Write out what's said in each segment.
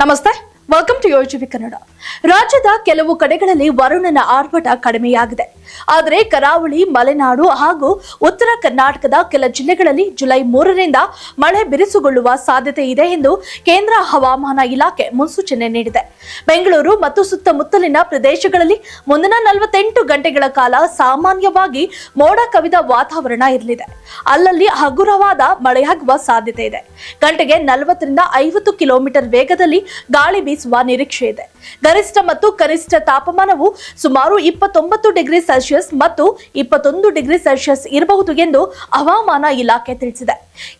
ನಮಸ್ತೆ welcome to ಯೋಜಿವಿ Kannada ರಾಜ್ಯದ ಕೆಲವು ಕಡೆಗಳಲ್ಲಿ ವರುಣನ ಆರ್ಭಟ ಕಡಿಮೆಯಾಗಿದೆ. ಆದರೆ ಕರಾವಳಿ, ಮಲೆನಾಡು ಹಾಗೂ ಉತ್ತರ ಕರ್ನಾಟಕದ ಕೆಲ ಜಿಲ್ಲೆಗಳಲ್ಲಿ ಜುಲೈ ಮೂರರಿಂದ ಮಳೆ ಬಿರುಸುಗೊಳ್ಳುವ ಸಾಧ್ಯತೆ ಇದೆ ಎಂದು ಕೇಂದ್ರ ಹವಾಮಾನ ಇಲಾಖೆ ಮುನ್ಸೂಚನೆ ನೀಡಿದೆ. ಬೆಂಗಳೂರು ಮತ್ತು ಸುತ್ತಮುತ್ತಲಿನ ಪ್ರದೇಶಗಳಲ್ಲಿ ಮುಂದಿನ ನಲವತ್ತೆಂಟು ಗಂಟೆಗಳ ಕಾಲ ಸಾಮಾನ್ಯವಾಗಿ ಮೋಡ ಕವಿದ ವಾತಾವರಣ ಇರಲಿದೆ. ಅಲ್ಲಲ್ಲಿ ಹಗುರವಾದ ಮಳೆಯಾಗುವ ಸಾಧ್ಯತೆ ಇದೆ. ಗಂಟೆಗೆ ನಲವತ್ತರಿಂದ ಐವತ್ತು ಕಿಲೋಮೀಟರ್ ವೇಗದಲ್ಲಿ ಗಾಳಿ ಬೀಸುವ ನಿರೀಕ್ಷೆ ಇದೆ. ಗರಿಷ್ಠ ಮತ್ತು ಕನಿಷ್ಠ ತಾಪಮಾನವು ಸುಮಾರು ಇಪ್ಪತ್ತೊಂಬತ್ತು ಡಿಗ್ರಿ ಸೆಲ್ಸಿಯಸ್ ಮತ್ತು ಇಪ್ಪತ್ತೊಂದು ಡಿಗ್ರಿ ಸೆಲ್ಸಿಯಸ್ ಇರಬಹುದು ಎಂದು ಹವಾಮಾನ ಇಲಾಖೆ ತಿಳಿಸಿದೆ.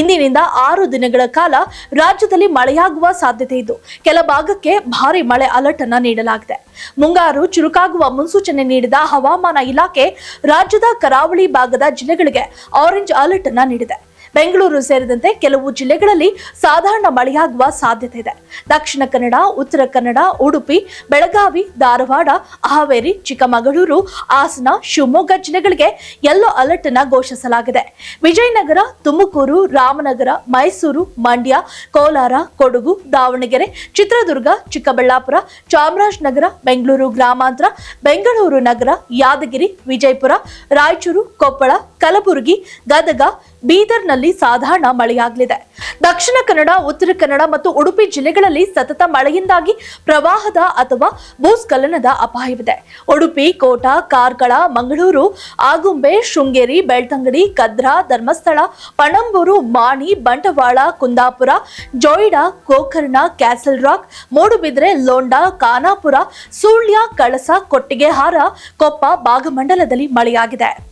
ಇಂದಿನಿಂದ ಆರು ದಿನಗಳ ಕಾಲ ರಾಜ್ಯದಲ್ಲಿ ಮಳೆಯಾಗುವ ಸಾಧ್ಯತೆ ಇದ್ದು ಕೆಲ ಭಾಗಕ್ಕೆ ಭಾರಿ ಮಳೆ ಅಲರ್ಟ್ ಅನ್ನು ನೀಡಲಾಗಿದೆ. ಮುಂಗಾರು ಚುರುಕಾಗುವ ಮುನ್ಸೂಚನೆ ನೀಡಿದ ಹವಾಮಾನ ಇಲಾಖೆ ರಾಜ್ಯದ ಕರಾವಳಿ ಭಾಗದ ಜಿಲ್ಲೆಗಳಿಗೆ ಆರೆಂಜ್ ಅಲರ್ಟ್ ಅನ್ನು ನೀಡಿದೆ. ಬೆಂಗಳೂರು ಸೇರಿದಂತೆ ಕೆಲವು ಜಿಲ್ಲೆಗಳಲ್ಲಿ ಸಾಧಾರಣ ಮಳೆಯಾಗುವ ಸಾಧ್ಯತೆ ಇದೆ. ದಕ್ಷಿಣ ಕನ್ನಡ, ಉತ್ತರ ಕನ್ನಡ, ಉಡುಪಿ, ಬೆಳಗಾವಿ, ಧಾರವಾಡ, ಹಾವೇರಿ, ಚಿಕ್ಕಮಗಳೂರು, ಹಾಸನ, ಶಿವಮೊಗ್ಗ ಜಿಲ್ಲೆಗಳಿಗೆ ಯೆಲ್ಲೋ ಅಲರ್ಟ್ ಅನ್ನು ಘೋಷಿಸಲಾಗಿದೆ. ವಿಜಯನಗರ, ತುಮಕೂರು, ರಾಮನಗರ, ಮೈಸೂರು, ಮಂಡ್ಯ, ಕೋಲಾರ, ಕೊಡಗು, ದಾವಣಗೆರೆ, ಚಿತ್ರದುರ್ಗ, ಚಿಕ್ಕಬಳ್ಳಾಪುರ, ಚಾಮರಾಜನಗರ, ಬೆಂಗಳೂರು ಗ್ರಾಮಾಂತರ, ಬೆಂಗಳೂರು ನಗರ, ಯಾದಗಿರಿ, ವಿಜಯಪುರ, ರಾಯಚೂರು, ಕೊಪ್ಪಳ, ಕಲಬುರಗಿ, ಗದಗ ಬೀದರ್ನಲ್ಲಿ ಸಾಧಾರಣ ಮಳೆಯಾಗಲಿದೆ. ದಕ್ಷಿಣ ಕನ್ನಡ, ಉತ್ತರ ಕನ್ನಡ ಮತ್ತು ಉಡುಪಿ ಜಿಲ್ಲೆಗಳಲ್ಲಿ ಸತತ ಮಳೆಯಿಂದಾಗಿ ಪ್ರವಾಹದ ಅಥವಾ ಭೂಸ್ಖಲನದ ಅಪಾಯವಿದೆ. ಉಡುಪಿ, ಕೋಟ, ಕಾರ್ಕಳ, ಮಂಗಳೂರು, ಆಗುಂಬೆ, ಶೃಂಗೇರಿ, ಬೆಳ್ತಂಗಡಿ, ಕದ್ರಾ, ಧರ್ಮಸ್ಥಳ, ಪಣಂಬೂರು, ಮಾಣಿ, ಬಂಟವಾಳ, ಕುಂದಾಪುರ, ಜೋಯಿಡಾ, ಗೋಕರ್ಣ, ಕ್ಯಾಸಲ್ ರಾಕ್, ಮೂಡುಬಿದ್ರೆ, ಲೋಂಡಾ, ಖಾನಾಪುರ, ಸುಳ್ಯ, ಕಳಸ, ಕೊಟ್ಟಿಗೆಹಾರ, ಕೊಪ್ಪ, ಭಾಗಮಂಡಲದಲ್ಲಿ ಮಳೆಯಾಗಿದೆ.